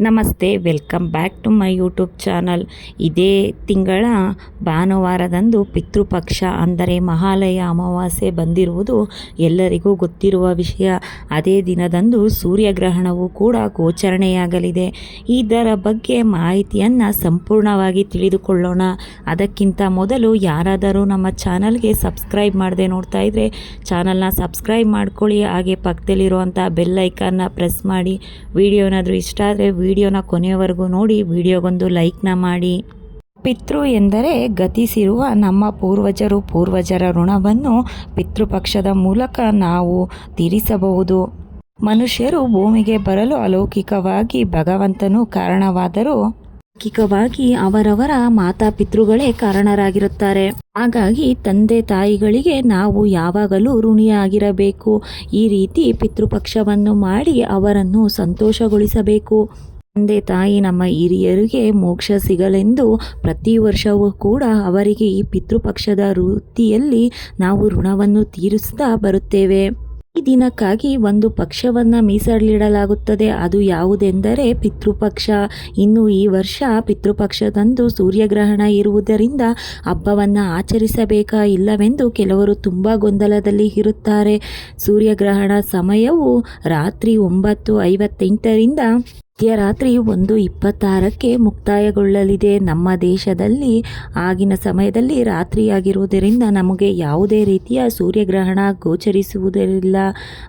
ನಮಸ್ತೆ, welcome back to my YouTube channel. ಇದೇ ತಿಂಗಳ ಭಾನುವಾರದಂದು ಪಿತೃಪಕ್ಷ ಅಂದರೆ ಮಹಾಲಯ ಅಮಾವಾಸ್ಯೆ ಬಂದಿರುವುದು ಎಲ್ಲರಿಗೂ ಗೊತ್ತಿರುವ ವಿಷಯ. ಅದೇ ದಿನದಂದು ಸೂರ್ಯಗ್ರಹಣವು ಕೂಡ ಗೋಚರಣೆಯಾಗಲಿದೆ. ಇದರ ಬಗ್ಗೆ ಮಾಹಿತಿಯನ್ನು ಸಂಪೂರ್ಣವಾಗಿ ತಿಳಿದುಕೊಳ್ಳೋಣ. ಅದಕ್ಕಿಂತ ಮೊದಲು ಯಾರಾದರೂ ನಮ್ಮ ಚಾನಲ್ಗೆ ಸಬ್ಸ್ಕ್ರೈಬ್ ಮಾಡದೆ ನೋಡ್ತಾ ಇದ್ದರೆ ಚಾನಲ್ನ ಸಬ್ಸ್ಕ್ರೈಬ್ ಮಾಡ್ಕೊಳ್ಳಿ. ಹಾಗೆ ಪಕ್ಕದಲ್ಲಿರುವಂಥ ಬೆಲ್ ಐಕನ್ನ ಪ್ರೆಸ್ ಮಾಡಿ. ವಿಡಿಯೋ ಏನಾದರೂ ಇಷ್ಟ ಆದರೆ ವಿಡಿಯೋನ ಕೊನೆಯವರೆಗೂ ನೋಡಿ, ವಿಡಿಯೋಗೊಂದು ಲೈಕ್ನ ಮಾಡಿ. ಪಿತೃ ಎಂದರೆ ಗತಿಸಿರುವ ನಮ್ಮ ಪೂರ್ವಜರು, ಪೂರ್ವಜರ ಋಣವನ್ನು ಪಿತೃಪಕ್ಷದ ಮೂಲಕ ನಾವು ತೀರಿಸಬಹುದು. ಮನುಷ್ಯರು ಭೂಮಿಗೆ ಬರಲು ಅಲೌಕಿಕವಾಗಿ ಭಗವಂತನು ಕಾರಣವಾದರೂ ಲೌಕಿಕವಾಗಿ ಅವರವರ ಮಾತಾಪಿತೃಗಳೇ ಕಾರಣರಾಗಿರುತ್ತಾರೆ. ಹಾಗಾಗಿ ತಂದೆ ತಾಯಿಗಳಿಗೆ ನಾವು ಯಾವಾಗಲೂ ಋಣಿಯಾಗಿರಬೇಕು. ಈ ರೀತಿ ಪಿತೃಪಕ್ಷವನ್ನು ಮಾಡಿ ಅವರನ್ನು ಸಂತೋಷಗೊಳಿಸಬೇಕು. ತಂದೆ ತಾಯಿ ನಮ್ಮ ಹಿರಿಯರಿಗೆ ಮೋಕ್ಷ ಸಿಗಲೆಂದು ಪ್ರತಿ ವರ್ಷವೂ ಕೂಡ ಅವರಿಗೆ ಈ ಪಿತೃಪಕ್ಷದ ವೃತ್ತಿಯಲ್ಲಿ ನಾವು ಋಣವನ್ನು ತೀರಿಸುತ್ತಾ ಬರುತ್ತೇವೆ. ಈ ದಿನಕ್ಕಾಗಿ ಒಂದು ಪಕ್ಷವನ್ನು ಮೀಸಲಿಡಲಾಗುತ್ತದೆ. ಅದು ಯಾವುದೆಂದರೆ ಪಿತೃಪಕ್ಷ. ಇನ್ನು ಈ ವರ್ಷ ಪಿತೃಪಕ್ಷದಂದು ಸೂರ್ಯಗ್ರಹಣ ಇರುವುದರಿಂದ ಹಬ್ಬವನ್ನು ಆಚರಿಸಬೇಕಾ ಇಲ್ಲವೆಂದು ಕೆಲವರು ತುಂಬ ಗೊಂದಲದಲ್ಲಿ ಇರುತ್ತಾರೆ. ಸೂರ್ಯಗ್ರಹಣ ಸಮಯವು ರಾತ್ರಿ ಒಂಬತ್ತು ಐವತ್ತೆಂಟರಿಂದ ಮಧ್ಯರಾತ್ರಿ ಒಂದು ಇಪ್ಪತ್ತಾರಕ್ಕೆ ಮುಕ್ತಾಯಗೊಳ್ಳಲಿದೆ. ನಮ್ಮ ದೇಶದಲ್ಲಿ ಆಗಿನ ಸಮಯದಲ್ಲಿ ರಾತ್ರಿಯಾಗಿರುವುದರಿಂದ ನಮಗೆ ಯಾವುದೇ ರೀತಿಯ ಸೂರ್ಯಗ್ರಹಣ ಗೋಚರಿಸುವುದಿಲ್ಲ.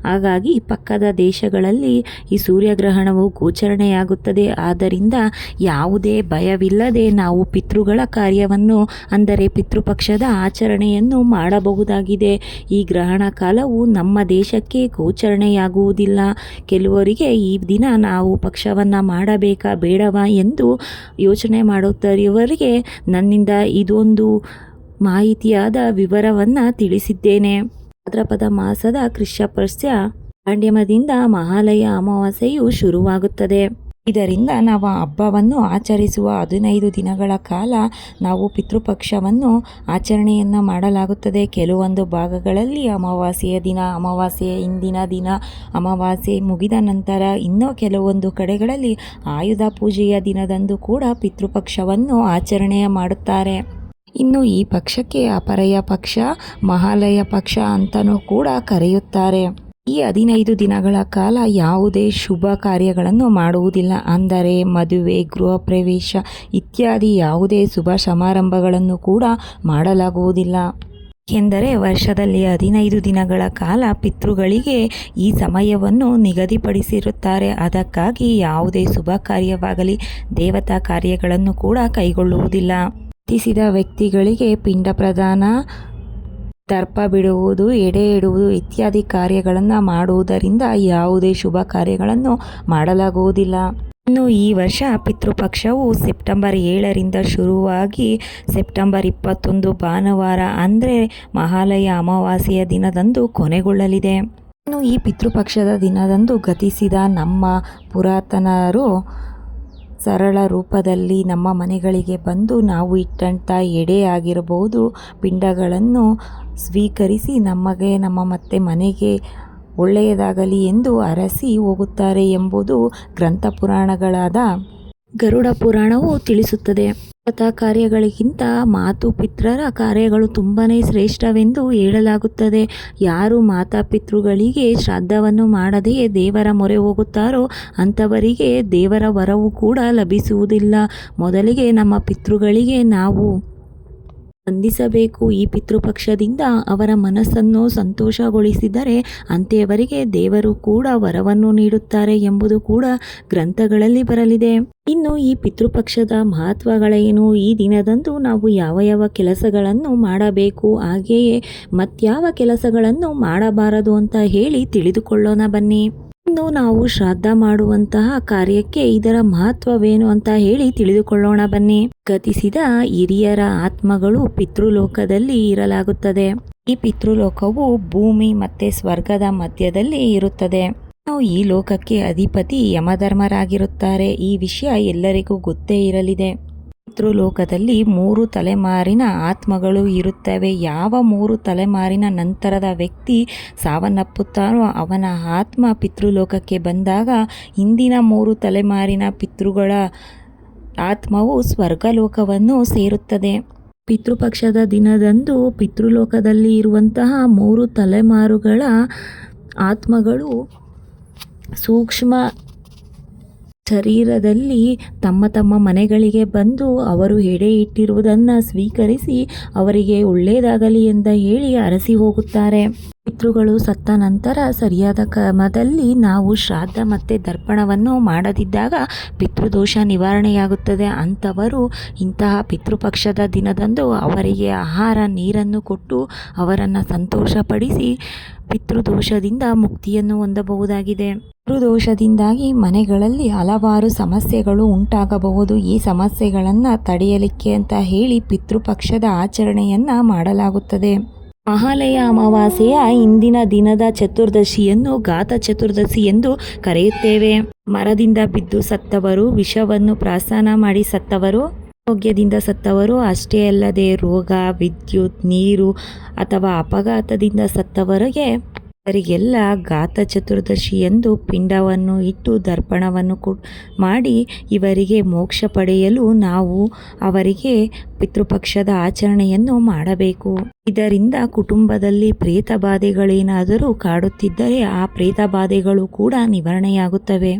ಹಾಗಾಗಿ ಪಕ್ಕದ ದೇಶಗಳಲ್ಲಿ ಈ ಸೂರ್ಯಗ್ರಹಣವು ಗೋಚರಣೆಯಾಗುತ್ತದೆ. ಆದ್ದರಿಂದ ಯಾವುದೇ ಭಯವಿಲ್ಲದೆ ನಾವು ಪಿತೃಗಳ ಕಾರ್ಯವನ್ನು, ಅಂದರೆ ಪಿತೃಪಕ್ಷದ ಆಚರಣೆಯನ್ನು ಮಾಡಬಹುದಾಗಿದೆ. ಈ ಗ್ರಹಣ ಕಾಲವು ನಮ್ಮ ದೇಶಕ್ಕೆ ಗೋಚರಣೆಯಾಗುವುದಿಲ್ಲ. ಕೆಲವರಿಗೆ ಈ ದಿನ ನಾವು ಪಕ್ಷವನ್ನು ಮಾಡಬೇಕಾ ಬೇಡವಾ ಎಂದು ಯೋಚನೆ ಮಾಡುತ್ತಿರುವವರಿಗೆ ನನ್ನಿಂದ ಇದೊಂದು ಮಾಹಿತಿಯಾದ ವಿವರವನ್ನು ತಿಳಿಸಿದ್ದೇನೆ. ಭಾದ್ರಪದ ಮಾಸದ ಕೃಷ್ಣಪಸ್ಯ ಪಾಂಡ್ಯಮದಿಂದ ಮಹಾಲಯ ಅಮಾವಾಸ್ಯೆಯು ಶುರುವಾಗುತ್ತದೆ. ಇದರಿಂದ ನಾವು ಹಬ್ಬವನ್ನು ಆಚರಿಸುವ ಹದಿನೈದು ದಿನಗಳ ಕಾಲ ನಾವು ಪಿತೃಪಕ್ಷವನ್ನು ಆಚರಣೆಯನ್ನು ಮಾಡಲಾಗುತ್ತದೆ. ಕೆಲವೊಂದು ಭಾಗಗಳಲ್ಲಿ ಅಮಾವಾಸ್ಯೆಯ ದಿನ, ಅಮಾವಾಸ್ಯೆಯ ಇಂದಿನ ದಿನ, ಅಮಾವಾಸ್ಯೆ ಮುಗಿದ ನಂತರ ಇನ್ನೂ ಕೆಲವೊಂದು ಕಡೆಗಳಲ್ಲಿ ಆಯುಧ ಪೂಜೆಯ ದಿನದಂದು ಕೂಡ ಪಿತೃಪಕ್ಷವನ್ನು ಆಚರಣೆ ಮಾಡುತ್ತಾರೆ. ಇನ್ನು ಈ ಪಕ್ಷಕ್ಕೆ ಅಪರಯ ಪಕ್ಷ, ಮಹಾಲಯ ಪಕ್ಷ ಅಂತಲೂ ಕೂಡ ಕರೆಯುತ್ತಾರೆ. ಈ ಹದಿನೈದು ದಿನಗಳ ಕಾಲ ಯಾವುದೇ ಶುಭ ಕಾರ್ಯಗಳನ್ನು ಮಾಡುವುದಿಲ್ಲ. ಅಂದರೆ ಮದುವೆ, ಗೃಹ ಪ್ರವೇಶ ಇತ್ಯಾದಿ ಯಾವುದೇ ಶುಭ ಸಮಾರಂಭಗಳನ್ನು ಕೂಡ ಮಾಡಲಾಗುವುದಿಲ್ಲ. ಎಂದರೆ ವರ್ಷದಲ್ಲಿ ಹದಿನೈದು ದಿನಗಳ ಕಾಲ ಪಿತೃಗಳಿಗೆ ಈ ಸಮಯವನ್ನು ನಿಗದಿಪಡಿಸಿರುತ್ತಾರೆ. ಅದಕ್ಕಾಗಿ ಯಾವುದೇ ಶುಭ ಕಾರ್ಯವಾಗಲಿ ದೇವತಾ ಕಾರ್ಯಗಳನ್ನು ಕೂಡ ಕೈಗೊಳ್ಳುವುದಿಲ್ಲ. ವ್ಯಕ್ತಿಗಳಿಗೆ ಪಿಂಡ ಪ್ರದಾನ ದರ್ಪ ಬಿಡುವುದು, ಎಡೆ ಇಡುವುದು ಇತ್ಯಾದಿ ಕಾರ್ಯಗಳನ್ನು ಮಾಡುವುದರಿಂದ ಯಾವುದೇ ಶುಭ ಕಾರ್ಯಗಳನ್ನು ಮಾಡಲಾಗುವುದಿಲ್ಲ. ಇನ್ನು ಈ ವರ್ಷ ಪಿತೃಪಕ್ಷವು ಸೆಪ್ಟೆಂಬರ್ ಏಳರಿಂದ ಶುರುವಾಗಿ ಸೆಪ್ಟೆಂಬರ್ ಇಪ್ಪತ್ತೊಂದು ಭಾನುವಾರ ಅಂದರೆ ಮಹಾಲಯ ಅಮಾವಾಸ್ಯೆಯ ದಿನದಂದು ಕೊನೆಗೊಳ್ಳಲಿದೆ. ಇನ್ನು ಈ ಪಿತೃಪಕ್ಷದ ದಿನದಂದು ಗತಿಸಿದ ನಮ್ಮ ಪುರಾತನರು ಸರಳ ರೂಪದಲ್ಲಿ ನಮ್ಮ ಮನೆಗಳಿಗೆ ಬಂದು ನಾವು ಇಟ್ಟಂಥ ಎಡೆ ಆಗಿರಬಹುದು. ಪಿಂಡಗಳನ್ನು ಸ್ವೀಕರಿಸಿ ನಮಗೆ, ನಮ್ಮ ಮತ್ತೆ ಮನೆಗೆ ಒಳ್ಳೆಯದಾಗಲಿ ಎಂದು ಅರಸಿ ಹೋಗುತ್ತಾರೆ ಎಂಬುದು ಗ್ರಂಥ ಪುರಾಣಗಳಾದ ಗರುಡ ಪುರಾಣವು ತಿಳಿಸುತ್ತದೆ. ಕಾರ್ಯಗಳಿಗಿಂತ ಮಾತು ಪಿತ್ರರ ಕಾರ್ಯಗಳು ತುಂಬಾ ಶ್ರೇಷ್ಠವೆಂದು ಹೇಳಲಾಗುತ್ತದೆ. ಯಾರು ಮಾತಾಪಿತೃಗಳಿಗೆ ಶ್ರಾದ್ದವನ್ನು ಮಾಡದೆಯೇ ದೇವರ ಮೊರೆ ಹೋಗುತ್ತಾರೋ ಅಂಥವರಿಗೆ ದೇವರ ವರವು ಕೂಡ ಲಭಿಸುವುದಿಲ್ಲ. ಮೊದಲಿಗೆ ನಮ್ಮ ಪಿತೃಗಳಿಗೆ ನಾವು ಸ್ಪಂದಿಸಬೇಕು. ಈ ಪಿತೃಪಕ್ಷದಿಂದ ಅವರ ಮನಸ್ಸನ್ನು ಸಂತೋಷಗೊಳಿಸಿದರೆ ಅಂತೆಯವರಿಗೆ ದೇವರು ಕೂಡ ವರವನ್ನು ನೀಡುತ್ತಾರೆ ಎಂಬುದು ಕೂಡ ಗ್ರಂಥಗಳಲ್ಲಿ ಬರಲಿದೆ. ಇನ್ನು ಈ ಪಿತೃಪಕ್ಷದ ಮಹತ್ವಗಳೇನು? ಈ ದಿನದಂದು ನಾವು ಯಾವ ಯಾವ ಕೆಲಸಗಳನ್ನು ಮಾಡಬೇಕು? ಹಾಗೆಯೇ ಮತ್ಯಾವ ಕೆಲಸಗಳನ್ನು ಮಾಡಬಾರದು ಅಂತ ಹೇಳಿ ತಿಳಿದುಕೊಳ್ಳೋಣ ಬನ್ನಿ. ಇನ್ನು ನಾವು ಶ್ರಾದ್ದ ಮಾಡುವಂತಹ ಕಾರ್ಯಕ್ಕೆ ಇದರ ಮಹತ್ವವೇನು ಅಂತ ಹೇಳಿ ತಿಳಿದುಕೊಳ್ಳೋಣ ಬನ್ನಿ. ಗತಿಸಿದ ಹಿರಿಯರ ಆತ್ಮಗಳು ಪಿತೃಲೋಕದಲ್ಲಿ ಇರಲಾಗುತ್ತದೆ. ಈ ಪಿತೃಲೋಕವು ಭೂಮಿ ಮತ್ತೆ ಸ್ವರ್ಗದ ಮಧ್ಯದಲ್ಲಿ ಇರುತ್ತದೆ. ನಾವು ಈ ಲೋಕಕ್ಕೆ ಅಧಿಪತಿ ಯಮಧರ್ಮರಾಗಿರುತ್ತಾರೆ. ಈ ವಿಷಯ ಎಲ್ಲರಿಗೂ ಗೊತ್ತೇ ಇರಲಿದೆ. ಪಿತೃಲೋಕದಲ್ಲಿ ಮೂರು ತಲೆಮಾರಿನ ಆತ್ಮಗಳು ಇರುತ್ತವೆ. ಯಾವ ಮೂರು ತಲೆಮಾರಿನ ನಂತರದ ವ್ಯಕ್ತಿ ಸಾವನ್ನಪ್ಪುತ್ತಾನೋ ಅವನ ಆತ್ಮ ಪಿತೃಲೋಕಕ್ಕೆ ಬಂದಾಗ ಹಿಂದಿನ ಮೂರು ತಲೆಮಾರಿನ ಪಿತೃಗಳ ಆತ್ಮವು ಸ್ವರ್ಗಲೋಕವನ್ನು ಸೇರುತ್ತದೆ. ಪಿತೃಪಕ್ಷದ ದಿನದಂದು ಪಿತೃಲೋಕದಲ್ಲಿ ಇರುವಂತಹ ಮೂರು ತಲೆಮಾರುಗಳ ಆತ್ಮಗಳು ಸೂಕ್ಷ್ಮ ಶರೀರದಲ್ಲಿ ತಮ್ಮ ತಮ್ಮ ಮನೆಗಳಿಗೆ ಬಂದು ಅವರು ಎಡೆ ಇಟ್ಟಿರುವುದನ್ನು ಸ್ವೀಕರಿಸಿ ಅವರಿಗೆ ಒಳ್ಳೆಯದಾಗಲಿ ಎಂದು ಹೇಳಿ ಅರಸಿ ಹೋಗುತ್ತಾರೆ. ಪಿತೃಗಳು ಸತ್ತ ನಂತರ ಸರಿಯಾದ ಕ್ರಮದಲ್ಲಿ ನಾವು ಶ್ರಾದ್ದ ಮತ್ತು ದರ್ಪಣವನ್ನು ಮಾಡದಿದ್ದಾಗ ಪಿತೃದೋಷ ನಿವಾರಣೆಯಾಗುತ್ತದೆ. ಅಂಥವರು ಇಂತಹ ಪಿತೃಪಕ್ಷದ ದಿನದಂದು ಅವರಿಗೆ ಆಹಾರ, ನೀರನ್ನು ಕೊಟ್ಟು ಅವರನ್ನು ಸಂತೋಷಪಡಿಸಿ ಪಿತೃದೋಷದಿಂದ ಮುಕ್ತಿಯನ್ನು ಹೊಂದಬಹುದಾಗಿದೆ. ಪಿತೃದೋಷದಿಂದಾಗಿ ಮನೆಗಳಲ್ಲಿ ಹಲವಾರು ಸಮಸ್ಯೆಗಳು ಉಂಟಾಗಬಹುದು. ಈ ಸಮಸ್ಯೆಗಳನ್ನು ತಡೆಯಲಿಕ್ಕೆ ಅಂತ ಹೇಳಿ ಪಿತೃಪಕ್ಷದ ಆಚರಣೆಯನ್ನು ಮಾಡಲಾಗುತ್ತದೆ. ಮಹಾಲಯ ಅಮಾವಾಸ್ಯೆಯ ಇಂದಿನ ದಿನದ ಚತುರ್ದಶಿಯನ್ನು ಗಾತ ಚತುರ್ದಶಿ ಎಂದು ಕರೆಯುತ್ತೇವೆ. ಮರದಿಂದ ಬಿದ್ದು ಸತ್ತವರು, ವಿಷವನ್ನು ಪ್ರಾಸನ ಮಾಡಿ ಸತ್ತವರು, ಆರೋಗ್ಯದಿಂದ ಸತ್ತವರು, ಅಷ್ಟೇ ಅಲ್ಲದೆ ರೋಗ, ವಿದ್ಯುತ್, ನೀರು ಅಥವಾ ಅಪಘಾತದಿಂದ ಸತ್ತವರಿಗೆ ಅವರಿಗೆಲ್ಲ ಗಾತ ಚತುರ್ದಶಿ ಎಂದು ಪಿಂಡವನ್ನು ಇಟ್ಟು ದರ್ಪಣವನ್ನು ಕು ಮಾಡಿ ಇವರಿಗೆ ಮೋಕ್ಷ ಪಡೆಯಲು ನಾವು ಅವರಿಗೆ ಪಿತೃಪಕ್ಷದ ಆಚರಣೆಯನ್ನು ಮಾಡಬೇಕು. ಇದರಿಂದ ಕುಟುಂಬದಲ್ಲಿ ಪ್ರೇತ ಬಾಧೆಗಳೇನಾದರೂ ಕಾಡುತ್ತಿದ್ದರೆ ಆ ಪ್ರೇತ ಬಾಧೆಗಳು ಕೂಡ ನಿವಾರಣೆಯಾಗುತ್ತವೆ.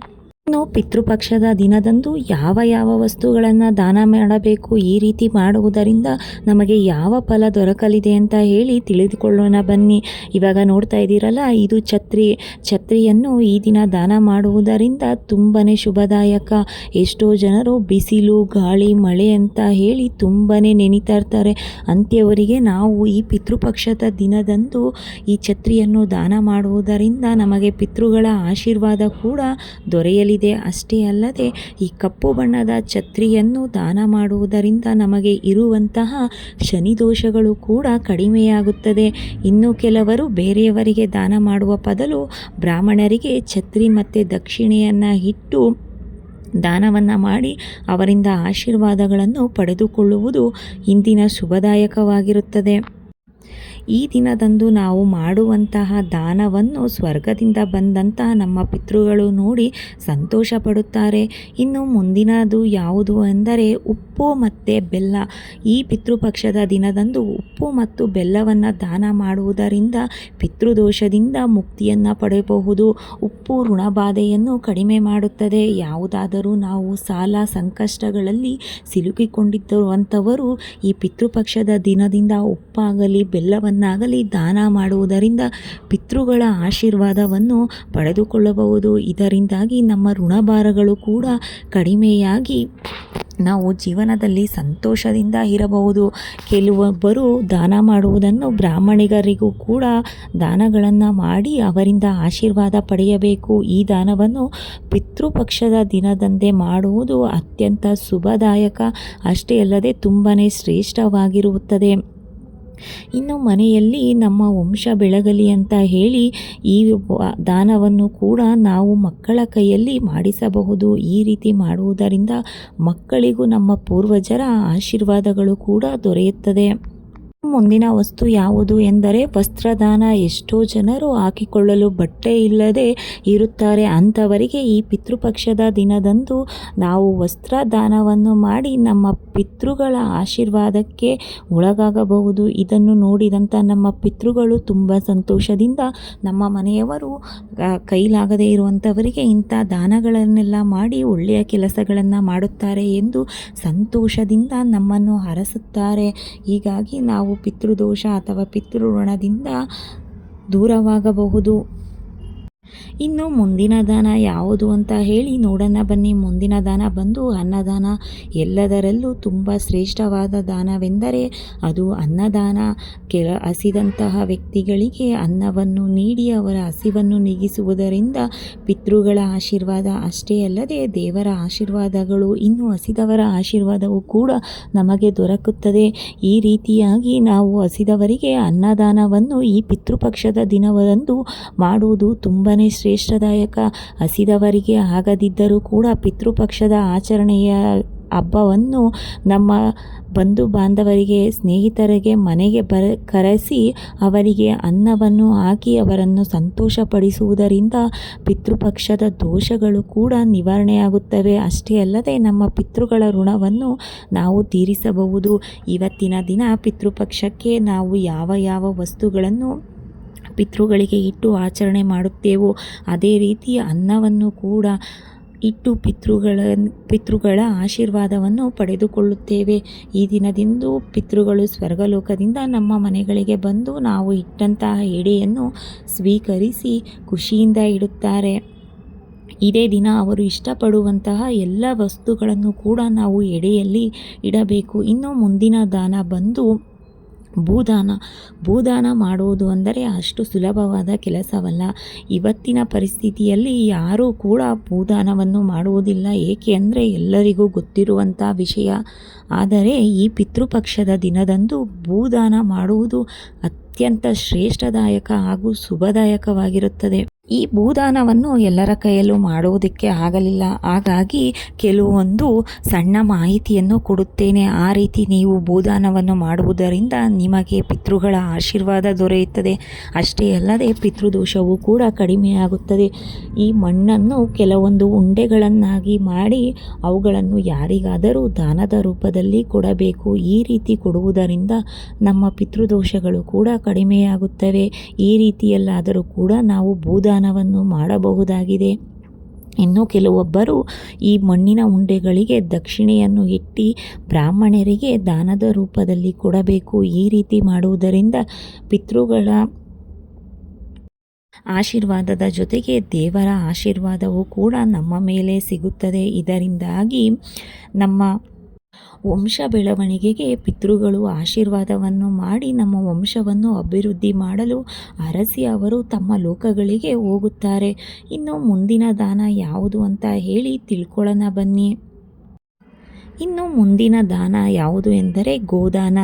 ಇನ್ನು ಪಿತೃಪಕ್ಷದ ದಿನದಂದು ಯಾವ ಯಾವ ವಸ್ತುಗಳನ್ನು ದಾನ ಮಾಡಬೇಕು ಈ ರೀತಿ ಮಾಡುವುದರಿಂದ ನಮಗೆ ಯಾವ ಫಲ ದೊರಕಲಿದೆ ಅಂತ ಹೇಳಿ ತಿಳಿದುಕೊಳ್ಳೋಣ ಬನ್ನಿ. ಇವಾಗ ನೋಡ್ತಾ ಇದ್ದೀರಲ್ಲ, ಇದು ಛತ್ರಿ. ಛತ್ರಿಯನ್ನು ಈ ದಿನ ದಾನ ಮಾಡುವುದರಿಂದ ತುಂಬಾ ಶುಭದಾಯಕ. ಎಷ್ಟೋ ಜನರು ಬಿಸಿಲು, ಗಾಳಿ, ಮಳೆ ಅಂತ ಹೇಳಿ ತುಂಬಾ ನೆನೀತಾ ಇರ್ತಾರೆ. ಅಂತ್ಯವರಿಗೆ ನಾವು ಈ ಪಿತೃಪಕ್ಷದ ದಿನದಂದು ಈ ಛತ್ರಿಯನ್ನು ದಾನ ಮಾಡುವುದರಿಂದ ನಮಗೆ ಪಿತೃಗಳ ಆಶೀರ್ವಾದ ಕೂಡ ದೊರೆಯಲಿ ಇದೆ ಅಷ್ಟೇ ಅಲ್ಲದೆ, ಈ ಕಪ್ಪು ಬಣ್ಣದ ಛತ್ರಿಯನ್ನು ದಾನ ಮಾಡುವುದರಿಂದ ನಮಗೆ ಇರುವಂತಹ ಶನಿ ದೋಷಗಳು ಕೂಡ ಕಡಿಮೆಯಾಗುತ್ತದೆ. ಇನ್ನು ಕೆಲವರು ಬೇರೆಯವರಿಗೆ ದಾನ ಮಾಡುವ ಬದಲು ಬ್ರಾಹ್ಮಣರಿಗೆ ಛತ್ರಿ ಮತ್ತು ದಕ್ಷಿಣೆಯನ್ನು ಇಟ್ಟು ದಾನವನ್ನು ಮಾಡಿ ಅವರಿಂದ ಆಶೀರ್ವಾದಗಳನ್ನು ಪಡೆದುಕೊಳ್ಳುವುದು ಇಂದಿನ ಶುಭದಾಯಕವಾಗಿರುತ್ತದೆ. ಈ ದಿನದಂದು ನಾವು ಮಾಡುವಂತಹ ದಾನವನ್ನು ಸ್ವರ್ಗದಿಂದ ಬಂದಂತಹ ನಮ್ಮ ಪಿತೃಗಳು ನೋಡಿ ಸಂತೋಷ ಪಡುತ್ತಾರೆ ಇನ್ನು ಮುಂದಿನದು ಯಾವುದು ಎಂದರೆ ಉಪ್ಪು ಮತ್ತು ಬೆಲ್ಲ. ಈ ಪಿತೃಪಕ್ಷದ ದಿನದಂದು ಉಪ್ಪು ಮತ್ತು ಬೆಲ್ಲವನ್ನು ದಾನ ಮಾಡುವುದರಿಂದ ಪಿತೃದೋಷದಿಂದ ಮುಕ್ತಿಯನ್ನು ಪಡೆಯಬಹುದು. ಉಪ್ಪು ಋಣಬಾಧೆಯನ್ನು ಕಡಿಮೆ ಮಾಡುತ್ತದೆ. ಯಾವುದಾದರೂ ನಾವು ಸಾಲ ಸಂಕಷ್ಟಗಳಲ್ಲಿ ಸಿಲುಕಿಕೊಂಡಿರುವಂಥವರು ಈ ಪಿತೃಪಕ್ಷದ ದಿನದಿಂದ ಉಪ್ಪಾಗಲಿ, ಬೆಲ್ಲವನ್ನು ಆಗಲಿ ದಾನ ಮಾಡುವುದರಿಂದ ಪಿತೃಗಳ ಆಶೀರ್ವಾದವನ್ನು ಪಡೆದುಕೊಳ್ಳಬಹುದು. ಇದರಿಂದಾಗಿ ನಮ್ಮ ಋಣಭಾರಗಳು ಕೂಡ ಕಡಿಮೆಯಾಗಿ ನಾವು ಜೀವನದಲ್ಲಿ ಸಂತೋಷದಿಂದ ಇರಬಹುದು. ಕೆಲವೊಬ್ಬರು ದಾನ ಮಾಡುವುದನ್ನು ಬ್ರಾಹ್ಮಣಿಗರಿಗೂ ಕೂಡ ದಾನಗಳನ್ನು ಮಾಡಿ ಅವರಿಂದ ಆಶೀರ್ವಾದ ಪಡೆಯಬೇಕು. ಈ ದಾನವನ್ನು ಪಿತೃಪಕ್ಷದ ದಿನದಂದೇ ಮಾಡುವುದು ಅತ್ಯಂತ ಶುಭದಾಯಕ. ಅಷ್ಟೇ ಅಲ್ಲದೆ ತುಂಬಾ ಶ್ರೇಷ್ಠವಾಗಿರುತ್ತದೆ. ಇನ್ನು ಮನೆಯಲ್ಲಿ ನಮ್ಮ ವಂಶ ಬೆಳಗಲಿ ಅಂತ ಹೇಳಿ ಈ ದಾನವನ್ನು ಕೂಡ ನಾವು ಮಕ್ಕಳ ಕೈಯಲ್ಲಿ ಮಾಡಿಸಬಹುದು. ಈ ರೀತಿ ಮಾಡುವುದರಿಂದ ಮಕ್ಕಳಿಗೂ ನಮ್ಮ ಪೂರ್ವಜರ ಆಶೀರ್ವಾದಗಳು ಕೂಡ ದೊರೆಯುತ್ತದೆ. ಮುಂದಿನ ವಸ್ತು ಯಾವುದು ಎಂದರೆ ವಸ್ತ್ರದಾನ. ಎಷ್ಟೋ ಜನರು ಹಾಕಿಕೊಳ್ಳಲು ಬಟ್ಟೆ ಇಲ್ಲದೆ ಇರುತ್ತಾರೆ. ಅಂಥವರಿಗೆ ಈ ಪಿತೃಪಕ್ಷದ ದಿನದಂದು ನಾವು ವಸ್ತ್ರದಾನವನ್ನು ಮಾಡಿ ನಮ್ಮ ಪಿತೃಗಳ ಆಶೀರ್ವಾದಕ್ಕೆ ಒಳಗಾಗಬಹುದು. ಇದನ್ನು ನೋಡಿದಂಥ ನಮ್ಮ ಪಿತೃಗಳು ತುಂಬ ಸಂತೋಷದಿಂದ ನಮ್ಮ ಮನೆಯವರು ಕೈಲಾಗದೇ ಇರುವಂಥವರಿಗೆ ಇಂಥ ದಾನಗಳನ್ನೆಲ್ಲ ಮಾಡಿ ಒಳ್ಳೆಯ ಕೆಲಸಗಳನ್ನು ಮಾಡುತ್ತಾರೆ ಎಂದು ಸಂತೋಷದಿಂದ ನಮ್ಮನ್ನು ಹರಸುತ್ತಾರೆ. ಹೀಗಾಗಿ ನಾವು ಪಿತೃದೋಷ ಅಥವಾ ಪಿತೃಋಣದಿಂದ ದೂರವಾಗಬಹುದು. ಇನ್ನು ಮುಂದಿನ ದಾನ ಯಾವುದು ಅಂತ ಹೇಳಿ ನೋಡೋಣ ಬನ್ನಿ. ಮುಂದಿನ ದಾನ ಬಂದು ಅನ್ನದಾನ. ಎಲ್ಲದರಲ್ಲೂ ತುಂಬ ಶ್ರೇಷ್ಠವಾದ ದಾನವೆಂದರೆ ಅದು ಅನ್ನದಾನ. ಕೆಲ ಹಸಿದಂತಹ ವ್ಯಕ್ತಿಗಳಿಗೆ ಅನ್ನವನ್ನು ನೀಡಿ ಅವರ ಹಸಿವನ್ನು ನೀಗಿಸುವುದರಿಂದ ಪಿತೃಗಳ ಆಶೀರ್ವಾದ ಅಷ್ಟೇ ಅಲ್ಲದೆ ದೇವರ ಆಶೀರ್ವಾದಗಳು ಇನ್ನು ಹಸಿದವರ ಆಶೀರ್ವಾದವು ಕೂಡ ನಮಗೆ ದೊರಕುತ್ತದೆ. ಈ ರೀತಿಯಾಗಿ ನಾವು ಹಸಿದವರಿಗೆ ಅನ್ನದಾನವನ್ನು ಈ ಪಿತೃಪಕ್ಷದ ದಿನದಂದು ಮಾಡುವುದು ತುಂಬಾ ಶ್ರೇಷ್ಠದಾಯಕ. ಹಸಿದವರಿಗೆ ಆಗದಿದ್ದರೂ ಕೂಡ ಪಿತೃಪಕ್ಷದ ಆಚರಣೆಯ ಹಬ್ಬವನ್ನು ನಮ್ಮ ಬಂಧು ಬಾಂಧವರಿಗೆ, ಸ್ನೇಹಿತರಿಗೆ, ಮನೆಗೆ ಬರ, ಕರೆಸಿ ಅವರಿಗೆ ಅನ್ನವನ್ನು ಹಾಕಿ ಅವರನ್ನು ಸಂತೋಷಪಡಿಸುವುದರಿಂದ ಪಿತೃಪಕ್ಷದ ದೋಷಗಳು ಕೂಡ ನಿವಾರಣೆಯಾಗುತ್ತವೆ. ಅಷ್ಟೇ ಅಲ್ಲದೆ ನಮ್ಮ ಪಿತೃಗಳ ಋಣವನ್ನು ನಾವು ತೀರಿಸಬಹುದು. ಇವತ್ತಿನ ದಿನ ಪಿತೃಪಕ್ಷಕ್ಕೆ ನಾವು ಯಾವ ಯಾವ ವಸ್ತುಗಳನ್ನು ಪಿತೃಗಳಿಗೆ ಇಟ್ಟು ಆಚರಣೆ ಮಾಡುತ್ತೇವೋ, ಅದೇ ರೀತಿ ಅನ್ನವನ್ನು ಕೂಡ ಇಟ್ಟು ಪಿತೃಗಳ ಪಿತೃಗಳ ಆಶೀರ್ವಾದವನ್ನು ಪಡೆದುಕೊಳ್ಳುತ್ತೇವೆ. ಈ ದಿನದಿಂದು ಪಿತೃಗಳು ಸ್ವರ್ಗಲೋಕದಿಂದ ನಮ್ಮ ಮನೆಗಳಿಗೆ ಬಂದು ನಾವು ಇಟ್ಟಂತಹ ಎಡೆಯನ್ನು ಸ್ವೀಕರಿಸಿ ಖುಷಿಯಿಂದ ಇಡುತ್ತಾರೆ. ಇದೇ ದಿನ ಅವರು ಇಷ್ಟಪಡುವಂತಹ ಎಲ್ಲ ವಸ್ತುಗಳನ್ನು ಕೂಡ ನಾವು ಎಡೆಯಲ್ಲಿ ಇಡಬೇಕು. ಇನ್ನು ಮುಂದಿನ ದಾನ ಬಂದು ಭೂದಾನ ಭೂದಾನ ಮಾಡುವುದು ಅಂದರೆ ಅಷ್ಟು ಸುಲಭವಾದ ಕೆಲಸವಲ್ಲ. ಇವತ್ತಿನ ಪರಿಸ್ಥಿತಿಯಲ್ಲಿ ಯಾರೂ ಕೂಡ ಭೂದಾನವನ್ನು ಮಾಡುವುದಿಲ್ಲ. ಏಕೆ ಅಂದರೆ ಎಲ್ಲರಿಗೂ ಗೊತ್ತಿರುವಂಥ ವಿಷಯ. ಆದರೆ ಈ ಪಿತೃಪಕ್ಷದ ದಿನದಂದು ಭೂದಾನ ಮಾಡುವುದು ಅತ್ಯಂತ ಶ್ರೇಷ್ಠದಾಯಕ ಹಾಗೂ ಶುಭದಾಯಕವಾಗಿರುತ್ತದೆ. ಈ ಭೂದಾನವನ್ನು ಎಲ್ಲರ ಕೈಯಲ್ಲೂ ಮಾಡುವುದಕ್ಕೆ ಆಗಲಿಲ್ಲ. ಹಾಗಾಗಿ ಕೆಲವೊಂದು ಸಣ್ಣ ಮಾಹಿತಿಯನ್ನು ಕೊಡುತ್ತೇನೆ. ಆ ರೀತಿ ನೀವು ಭೂದಾನವನ್ನು ಮಾಡುವುದರಿಂದ ನಿಮಗೆ ಪಿತೃಗಳ ಆಶೀರ್ವಾದ ದೊರೆಯುತ್ತದೆ. ಅಷ್ಟೇ ಅಲ್ಲದೆ ಪಿತೃದೋಷವು ಕೂಡ ಕಡಿಮೆಯಾಗುತ್ತದೆ. ಈ ಮಣ್ಣನ್ನು ಕೆಲವೊಂದು ಉಂಡೆಗಳನ್ನಾಗಿ ಮಾಡಿ ಅವುಗಳನ್ನು ಯಾರಿಗಾದರೂ ದಾನದ ರೂಪದಲ್ಲಿ ಕೊಡಬೇಕು. ಈ ರೀತಿ ಕೊಡುವುದರಿಂದ ನಮ್ಮ ಪಿತೃದೋಷಗಳು ಕೂಡ ಕಡಿಮೆಯಾಗುತ್ತವೆ. ಈ ರೀತಿಯಲ್ಲಾದರೂ ಕೂಡ ನಾವು ಭೂದಾನ ದಾನವನ್ನು ಮಾಡಬಹುದಾಗಿದೆ. ಇನ್ನು ಕೆಲವೊಬ್ಬರು ಈ ಮಣ್ಣಿನ ಉಂಡೆಗಳಿಗೆ ದಕ್ಷಿಣೆಯನ್ನು ಇಟ್ಟು ಬ್ರಾಹ್ಮಣರಿಗೆ ದಾನದ ರೂಪದಲ್ಲಿ ಕೊಡಬೇಕು. ಈ ರೀತಿ ಮಾಡುವುದರಿಂದ ಪಿತೃಗಳ ಆಶೀರ್ವಾದದ ಜೊತೆಗೆ ದೇವರ ಆಶೀರ್ವಾದವೂ ಕೂಡ ನಮ್ಮ ಮೇಲೆ ಸಿಗುತ್ತದೆ. ಇದರಿಂದಾಗಿ ನಮ್ಮ ವಂಶ ಬೆಳವಣಿಗೆಗೆ ಪಿತೃಗಳು ಆಶೀರ್ವಾದವನ್ನು ಮಾಡಿ ನಮ್ಮ ವಂಶವನ್ನು ಅಭಿವೃದ್ಧಿ ಮಾಡಲು ಅರಸಿ ಅವರು ತಮ್ಮ ಲೋಕಗಳಿಗೆ ಹೋಗುತ್ತಾರೆ. ಇನ್ನು ಮುಂದಿನ ದಾನ ಯಾವುದು ಅಂತ ಹೇಳಿ ತಿಳ್ಕೊಳ್ಳೋಣ ಬನ್ನಿ. ಇನ್ನು ಮುಂದಿನ ದಾನ ಯಾವುದು ಎಂದರೆ ಗೋದಾನ.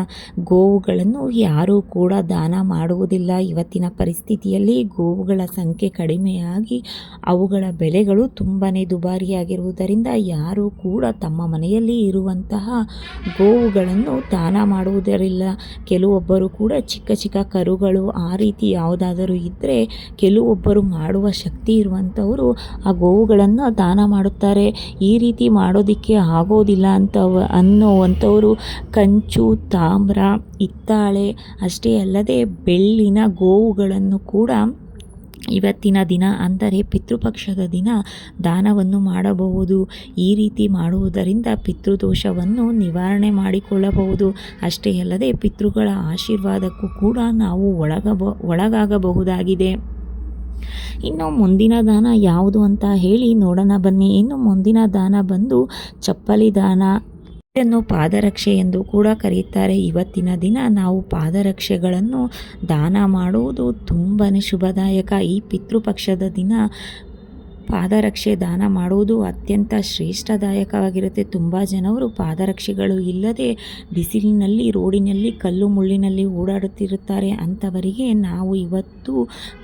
ಗೋವುಗಳನ್ನು ಯಾರೂ ಕೂಡ ದಾನ ಮಾಡುವುದಿಲ್ಲ. ಇವತ್ತಿನ ಪರಿಸ್ಥಿತಿಯಲ್ಲಿ ಗೋವುಗಳ ಸಂಖ್ಯೆ ಕಡಿಮೆಯಾಗಿ ಅವುಗಳ ಬೆಲೆಗಳು ತುಂಬಾ ದುಬಾರಿಯಾಗಿರುವುದರಿಂದ ಯಾರೂ ಕೂಡ ತಮ್ಮ ಮನೆಯಲ್ಲಿ ಇರುವಂತಹ ಗೋವುಗಳನ್ನು ದಾನ ಮಾಡುವುದರಿಲ್ಲ ಕೆಲವೊಬ್ಬರು ಕೂಡ ಚಿಕ್ಕ ಚಿಕ್ಕ ಕರುಗಳು ಆ ರೀತಿ ಯಾವುದಾದರೂ ಇದ್ದರೆ ಕೆಲವೊಬ್ಬರು ಮಾಡುವ ಶಕ್ತಿ ಇರುವಂಥವರು ಆ ಗೋವುಗಳನ್ನು ದಾನ ಮಾಡುತ್ತಾರೆ. ಈ ರೀತಿ ಮಾಡೋದಕ್ಕೆ ಆಗೋದಿಲ್ಲ ಅಂತವ ಅನ್ನೋವಂಥವರು ಕಂಚು, ತಾಮ್ರ ಹಿತ್ತಾಳೆ ಅಷ್ಟೇ ಅಲ್ಲದೆ ಬೆಳ್ಳಿನ ಗೋವುಗಳನ್ನು ಕೂಡ ಇವತ್ತಿನ ದಿನ, ಅಂದರೆ ಪಿತೃಪಕ್ಷದ ದಿನ, ದಾನವನ್ನು ಮಾಡಬಹುದು. ಈ ರೀತಿ ಮಾಡುವುದರಿಂದ ಪಿತೃದೋಷವನ್ನು ನಿವಾರಣೆ ಮಾಡಿಕೊಳ್ಳಬಹುದು. ಅಷ್ಟೇ ಅಲ್ಲದೆ ಪಿತೃಗಳ ಆಶೀರ್ವಾದಕ್ಕೂ ಕೂಡ ನಾವು ಒಳಗಬ, ಒಳಗಾಗಬಹುದಾಗಿದೆ. ಇನ್ನು ಮುಂದಿನ ದಾನ ಯಾವುದು ಅಂತ ಹೇಳಿ ನೋಡೋಣ ಬನ್ನಿ. ಇನ್ನು ಮುಂದಿನ ದಾನ ಬಂದು ಚಪ್ಪಲಿ ದಾನ. ಇದನ್ನು ಪಾದರಕ್ಷೆ ಎಂದು ಕೂಡ ಕರೆಯುತ್ತಾರೆ. ಇವತ್ತಿನ ದಿನ ನಾವು ಪಾದರಕ್ಷೆಗಳನ್ನು ದಾನ ಮಾಡುವುದು ತುಂಬಾ ಶುಭದಾಯಕ. ಈ ಪಿತೃಪಕ್ಷದ ದಿನ ಪಾದರಕ್ಷೆ ದಾನ ಮಾಡುವುದು ಅತ್ಯಂತ ಶ್ರೇಷ್ಠದಾಯಕವಾಗಿರುತ್ತೆ. ತುಂಬ ಜನವರು ಪಾದರಕ್ಷೆಗಳು ಇಲ್ಲದೆ ಬಿಸಿಲಿನಲ್ಲಿ, ರೋಡಿನಲ್ಲಿ, ಕಲ್ಲು ಮುಳ್ಳಿನಲ್ಲಿ ಓಡಾಡುತ್ತಿರುತ್ತಾರೆ. ಅಂಥವರಿಗೆ ನಾವು ಇವತ್ತು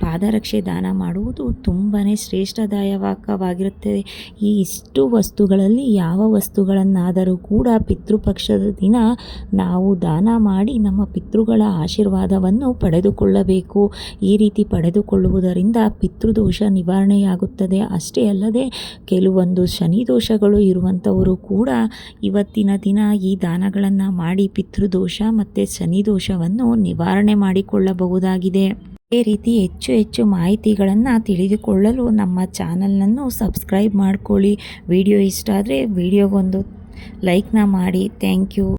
ಪಾದರಕ್ಷೆ ದಾನ ಮಾಡುವುದು ತುಂಬಾ ಶ್ರೇಷ್ಠದಾಯಕವಾಗಿರುತ್ತದೆ ಈ ಇಷ್ಟು ವಸ್ತುಗಳಲ್ಲಿ ಯಾವ ವಸ್ತುಗಳನ್ನಾದರೂ ಕೂಡ ಪಿತೃಪಕ್ಷದ ದಿನ ನಾವು ದಾನ ಮಾಡಿ ನಮ್ಮ ಪಿತೃಗಳ ಆಶೀರ್ವಾದವನ್ನು ಪಡೆದುಕೊಳ್ಳಬೇಕು. ಈ ರೀತಿ ಪಡೆದುಕೊಳ್ಳುವುದರಿಂದ ಪಿತೃದೋಷ ನಿವಾರಣೆಯಾಗುತ್ತದೆ. ಅಷ್ಟೇ ಅಲ್ಲದೆ ಕೆಲವೊಂದು ಶನಿ ದೋಷಗಳು ಇರುವಂಥವರು ಕೂಡ ಇವತ್ತಿನ ದಿನ ಈ ದಾನಗಳನ್ನು ಮಾಡಿ ಪಿತೃದೋಷ ಮತ್ತು ಶನಿ ದೋಷವನ್ನು ನಿವಾರಣೆ ಮಾಡಿಕೊಳ್ಳಬಹುದಾಗಿದೆ. ಅದೇ ರೀತಿ ಹೆಚ್ಚು ಹೆಚ್ಚು ಮಾಹಿತಿಗಳನ್ನು ತಿಳಿದುಕೊಳ್ಳಲು ನಮ್ಮ ಚಾನಲನ್ನು ಸಬ್ಸ್ಕ್ರೈಬ್ ಮಾಡ್ಕೊಳ್ಳಿ. ವಿಡಿಯೋ ಇಷ್ಟ ಆದರೆ ವಿಡಿಯೋಗೊಂದು ಲೈಕ್ನ ಮಾಡಿ. Thank you.